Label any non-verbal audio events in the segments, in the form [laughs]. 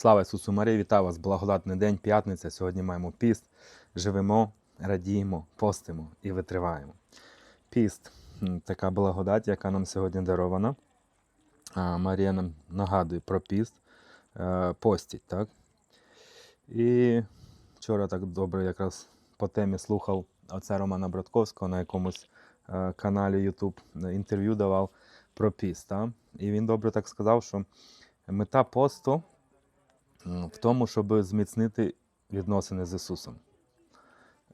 Слава Ісусу Марії, вітаю вас! Благодатний день, п'ятниця. Сьогодні маємо піст. Живемо, радіємо, постимо і витриваємо. Піст така благодать, яка нам сьогодні дарована. Марія нам нагадує про піст, е, постіть, так? І вчора так добре якраз по темі слухав отця Романа Братковського на якомусь е, каналі YouTube інтерв'ю давав про піст. Так? І він добре так сказав, що мета посту в тому, щоб зміцнити відносини з Ісусом.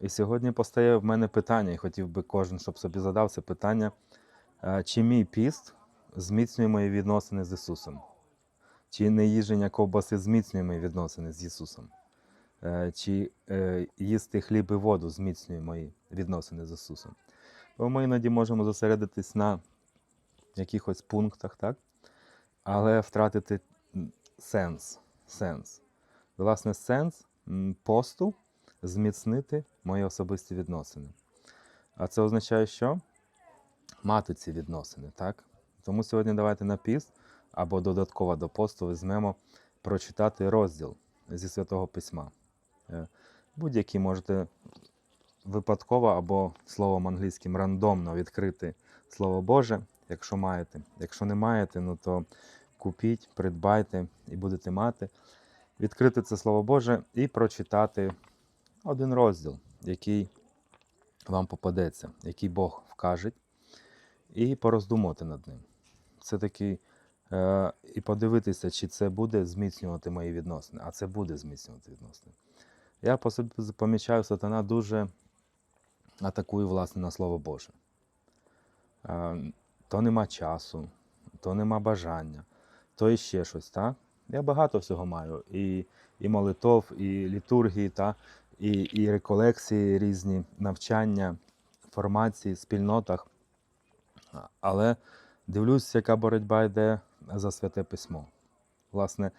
І сьогодні постає в мене питання, і хотів би кожен, щоб собі задав це питання, чи мій піст зміцнює мої відносини з Ісусом? Чи не їження ковбаси зміцнює мої відносини з Ісусом? Е, Чи е, їсти хліб і воду зміцнює мої відносини з Ісусом? Бо ми іноді можемо зосередитись на якихось пунктах, так? але втратити сенс. Сенс. Власне, сенс посту зміцнити мої особисті відносини. А це означає, що мати ці відносини, так? Тому сьогодні давайте на піст або додатково до посту візьмемо прочитати розділ зі Святого Письма. Е, Будь-які можете випадково або словом англійським рандомно відкрити Слово Боже, якщо маєте. Якщо не маєте, ну то купіть, придбайте і будете мати. Відкрити це Слово Боже і прочитати один розділ, який вам попадеться, який Бог вкаже, і пороздумати над ним. Це такий, е, і подивитися, чи це буде зміцнювати мої відносини, а це буде зміцнювати відносини. Я по собі помічаю, сатана дуже атакує власне на Слово Боже. Е, то нема часу, то нема бажання, то іще щось. так? Я багато всього маю. І, і молитов, і літургії, та? і, і реколекції різні, навчання, формації, спільнотах. Але дивлюсь, яка боротьба йде за святе письмо. Власне,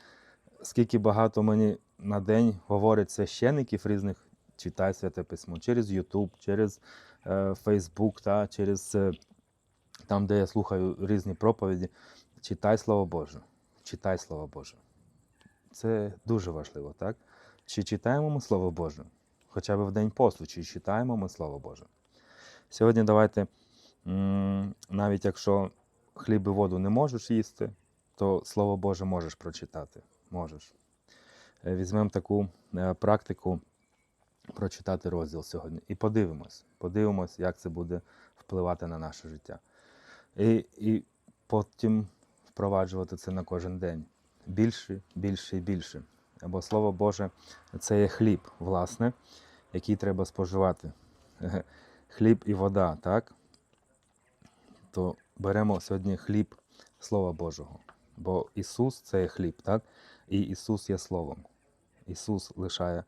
скільки багато мені на день говорять священиків різних, читай святе письмо через YouTube, через е, Facebook, та, через е, там, де я слухаю різні проповіді. Читай Слово Боже. Читай Слово Боже. Це дуже важливо, так? Чи читаємо ми Слово Боже? Хоча б в день посту, чи читаємо ми Слово Боже? Сьогодні давайте, навіть якщо хліб і воду не можеш їсти, то Слово Боже можеш прочитати. Можеш. Е, Візьмемо таку е, практику прочитати розділ сьогодні. І подивимось, подивимось, як це буде впливати на наше життя. І, і потім впроваджувати це на кожен день. Більше, більше і більше. Бо Слово Боже це є хліб, власне, який треба споживати. [laughs] Хліб і вода, так? То беремо сьогодні хліб Слова Божого. Бо Ісус це є хліб, так? І Ісус є Словом. Ісус лишає,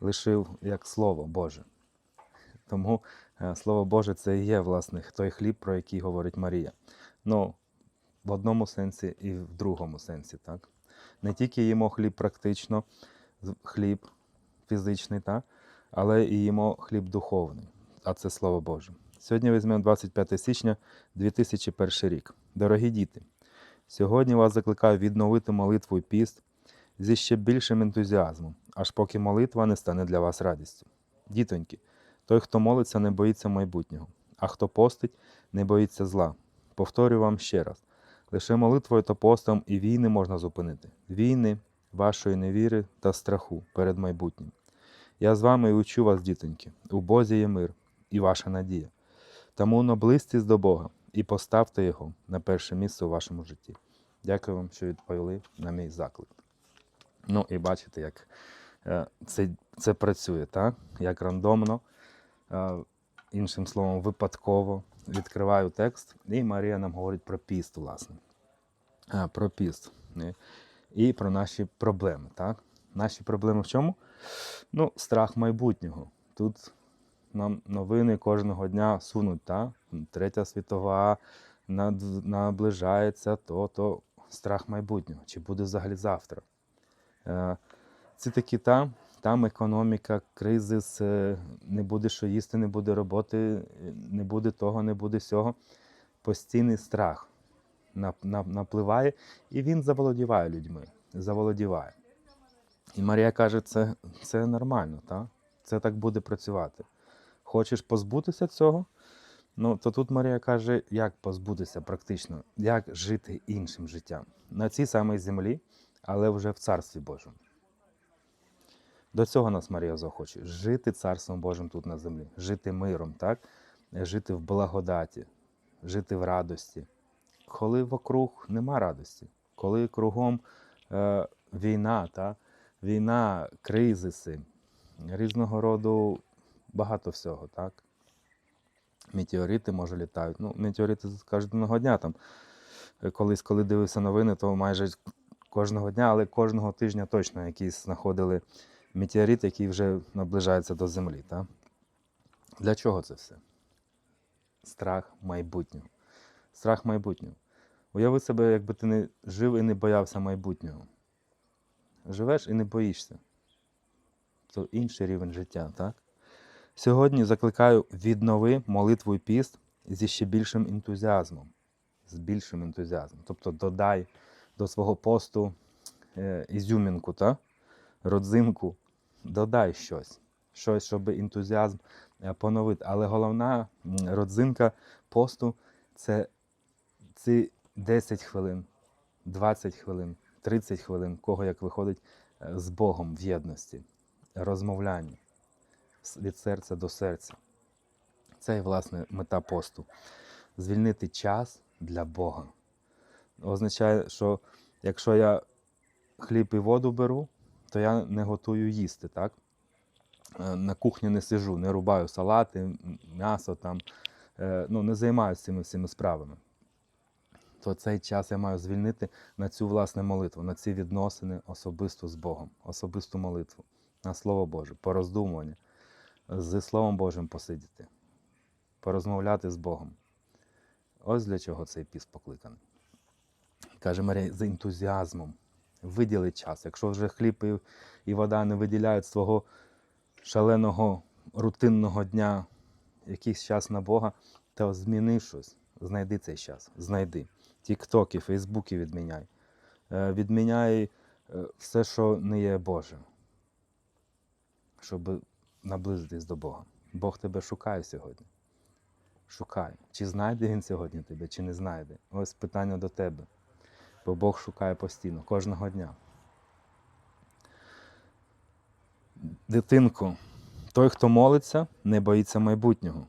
лишив як Слово Боже. Тому е, Слово Боже це і є, власне, той хліб, про який говорить Марія. Ну, в одному сенсі і в другому сенсі, так? Не тільки їмо хліб практично, хліб фізичний, так? але і їмо хліб духовний, а це Слово Боже. Сьогодні візьмемо 25 січня 2001 рік. Дорогі діти, сьогодні вас закликаю відновити молитву і піст зі ще більшим ентузіазмом, аж поки молитва не стане для вас радістю. Дітоньки, той, хто молиться, не боїться майбутнього, а хто постить, не боїться зла. Повторюю вам ще раз: лише молитвою та постом і війни можна зупинити. Війни вашої невіри та страху перед майбутнім. Я з вами і учу вас, дітоньки, у Бозі є мир і ваша надія. Тому наблизьтесь до Бога і поставте Його на перше місце у вашому житті. Дякую вам, що відповіли на мій заклик. Ну і бачите, як е, це, це працює, так? як рандомно, е, іншим словом, випадково відкриваю текст, і Марія нам говорить про піст, власне. Е, Про піст. І- І про наші проблеми. Так? Наші проблеми в чому? Ну, страх майбутнього. Тут нам новини кожного дня сунуть, та? Третя світова наближається, то, то страх майбутнього. Чи буде взагалі завтра? Е, Це такі там, там економіка, кризис, е, не буде що їсти, не буде роботи, е, не буде того, не буде сього. Постійний страх нап- нап- напливає, і він заволодіває людьми. Заволодіває. І Марія каже, це, це нормально, так? це так буде працювати. Хочеш позбутися цього? Ну, то тут Марія каже, як позбутися практично, як жити іншим життям на цій самій землі, але вже в Царстві Божому. До цього нас Марія захоче жити Царством Божим тут на землі, жити миром, так? жити в благодаті, жити в радості. Коли вокруг нема радості, коли кругом е, війна, та? війна, кризиси, різного роду багато всього, так? Метеорити, може, літають. Ну, метеорити кожного дня там. Е, Колись, коли дивився новини, то майже кожного дня, але кожного тижня точно якісь знаходили метеорит, який вже наближається до землі. Так? Для чого це все? Страх майбутнього. Страх майбутнього. Уяви себе, якби ти не жив і не боявся майбутнього. Живеш і не боїшся. Це інший рівень життя, так? Сьогодні закликаю віднови молитву і піст зі ще більшим ентузіазмом. З більшим ентузіазмом. Тобто додай до свого посту е, ізюмінку, та? родзинку, додай щось. Щось, щоб ентузіазм е, поновити. Але головна родзинка посту це ці 10 хвилин, 20 хвилин, 30 хвилин, кого як виходить е, з Богом в єдності, розмовляння від серця до серця. Це і власне мета посту. Звільнити час для Бога. Означає, що якщо я хліб і воду беру, то я не готую їсти, так? Е, На кухні не сижу, не рубаю салати, м'ясо там, е, ну, не займаюся цими всіми справами. То цей час я маю звільнити на цю власне молитву, на ці відносини особисто з Богом, особисту молитву, на Слово Боже, пороздумування, зі Словом Божим посидіти, порозмовляти з Богом. Ось для чого цей піс покликаний. Каже Марія, з ентузіазмом. Виділи час. Якщо вже хліб і, і вода не виділяють свого шаленого рутинного дня якийсь час на Бога, то зміни щось. Знайди цей час. Знайди. Тіктоки, Фейсбуки відміняй. Е, Відміняй е, все, що не є Боже. Щоб наблизитись до Бога. Бог тебе шукає сьогодні. Шукає. Чи знайде він сьогодні тебе, чи не знайде. Ось питання до тебе. Бо Бог шукає постійно, кожного дня. Дитинку, той, хто молиться, не боїться майбутнього.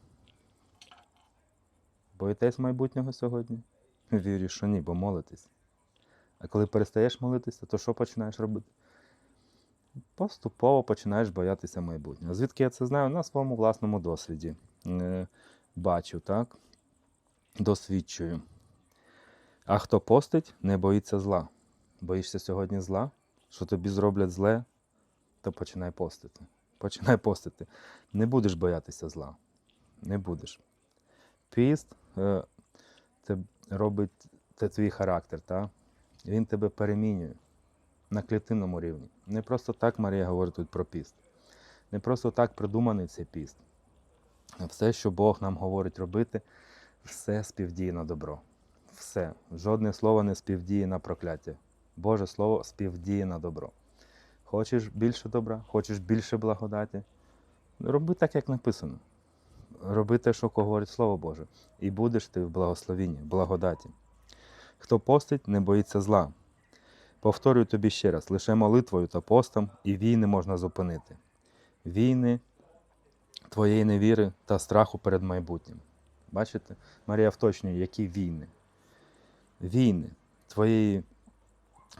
Боїтесь майбутнього сьогодні? Вірю, що ні, бо молитесь. А коли перестаєш молитися, то що починаєш робити? Поступово починаєш боятися майбутнього. Звідки я це знаю? На своєму власному досвіді. Е, бачу, так? Досвідчую. А хто постить, не боїться зла. Боїшся сьогодні зла, що тобі зроблять зле, то починай постити. Починай постити. Не будеш боятися зла. Не будеш. Піст е, це робить це твій характер, та? він тебе перемінює на клітинному рівні. Не просто так Марія говорить тут про піст. Не просто так придуманий цей піст. Все, що Бог нам говорить робити, все співдіє на добро. Все. Жодне слово не співдіє на прокляття. Боже Слово співдіє на добро. Хочеш більше добра, хочеш більше благодаті. Роби так, як написано. Роби те, що говорить Слово Боже, і будеш ти в благословінні, благодаті. Хто постить, не боїться зла. Повторюю тобі ще раз: лише молитвою та постом і війни можна зупинити. Війни твоєї невіри та страху перед майбутнім. Бачите, Марія вточнює, які війни. Війни твоєї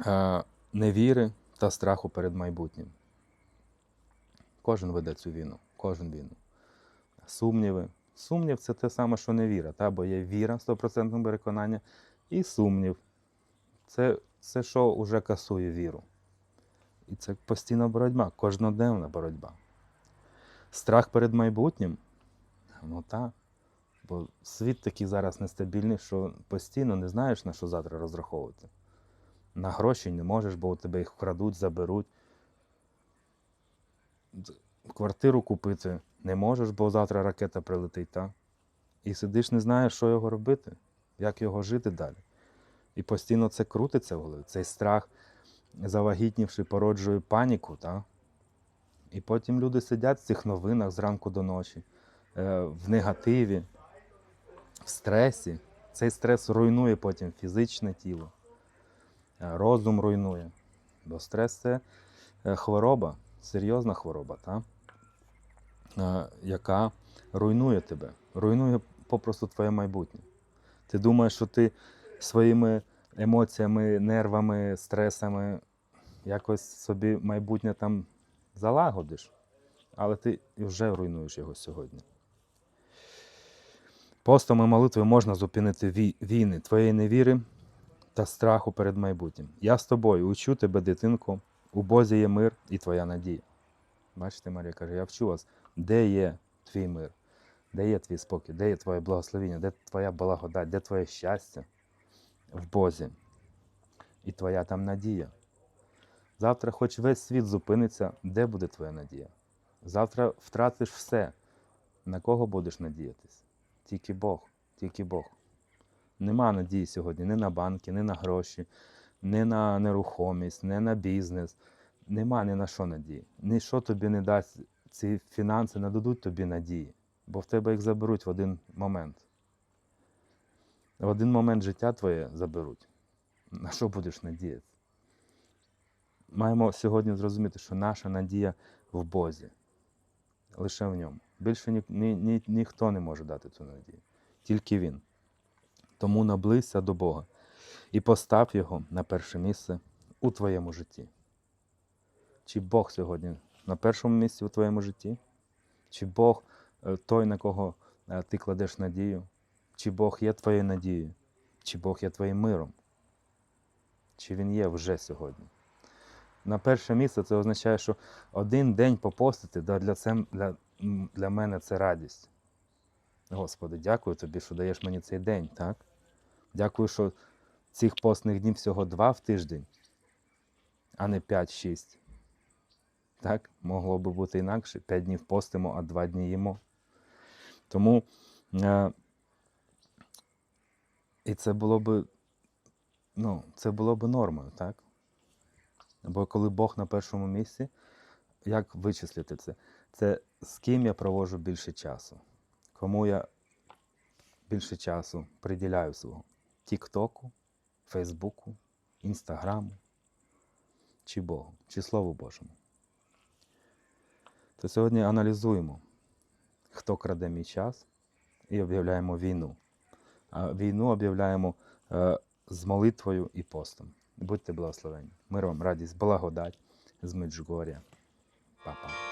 е, невіри та страху перед майбутнім. Кожен веде цю війну, кожен війну. Сумніви. Сумнів це те саме, що невіра, та? бо є віра, 100% переконання, і сумнів. Це, це що вже касує віру. І це постійна боротьба, кожноденна боротьба. Страх перед майбутнім, ну так. Бо світ такий зараз нестабільний, що постійно не знаєш, на що завтра розраховувати. На гроші не можеш, бо у тебе їх вкрадуть, заберуть. Квартиру купити не можеш, бо завтра ракета прилетить, так? І сидиш, не знаєш, що його робити, як його жити далі. І постійно це крутиться в голові, цей страх завагітнівши, породжує паніку, та? і потім люди сидять в цих новинах зранку до ночі, е, в негативі, в стресі. Цей стрес руйнує потім фізичне тіло, е, розум руйнує. Бо стрес це е, хвороба, серйозна хвороба, та? е, яка руйнує тебе, руйнує попросту твоє майбутнє. Ти думаєш, що ти своїми емоціями, нервами, стресами якось собі майбутнє там залагодиш, але ти вже руйнуєш його сьогодні. Постом і молитвою можна зупинити війни твоєї невіри та страху перед майбутнім. Я з тобою учу тебе, дитинко, у Бозі є мир і твоя надія. Бачите, Марія каже, я вчу вас, де є твій мир, де є твій спокій, де є твоє благословіння, де твоя благодать, де твоє щастя в Бозі. І твоя там надія. Завтра, хоч весь світ зупиниться, де буде твоя надія? Завтра втратиш все. На кого будеш надіятись? Тільки Бог, тільки Бог. Нема надії сьогодні ні на банки, ні на гроші, ні на нерухомість, ні на бізнес. Нема ні на що надії. Ніщо тобі не дасть, ці фінанси не дадуть тобі надії, бо в тебе їх заберуть в один момент. В один момент життя твоє заберуть. На що будеш надіятися? Маємо сьогодні зрозуміти, що наша надія в Бозі. Лише в ньому. Більше ні, ні, ні, ніхто не може дати цю надію. Тільки Він. Тому наблизься до Бога і постав Його на перше місце у твоєму житті. Чи Бог сьогодні на першому місці у твоєму житті? Чи Бог е, той, на кого е, ти кладеш надію? Чи Бог є твоєю надією? Чи Бог є твоїм миром? Чи Він є вже сьогодні? На перше місце це означає, що один день попостити для, для, для мене це радість. Господи, дякую тобі, що даєш мені цей день, так? Дякую, що цих постних днів всього два в тиждень, а не 5-6. Так, могло би бути інакше. П'ять днів постимо, а два дні їмо. Тому е, і це було би, ну, це було би нормою, так? Бо коли Бог на першому місці, як вичислити це? Це з ким я проводжу більше часу? Кому я більше часу приділяю свого? Тіктоку, Фейсбуку, Інстаграму, чи Богу, чи Слову Божому? То сьогодні аналізуємо, хто краде мій час, і об'являємо війну. А війну об'являємо е, з молитвою і постом. Будьте благословені. Мир вам, радість, благодать з Меджугоря. Па-па.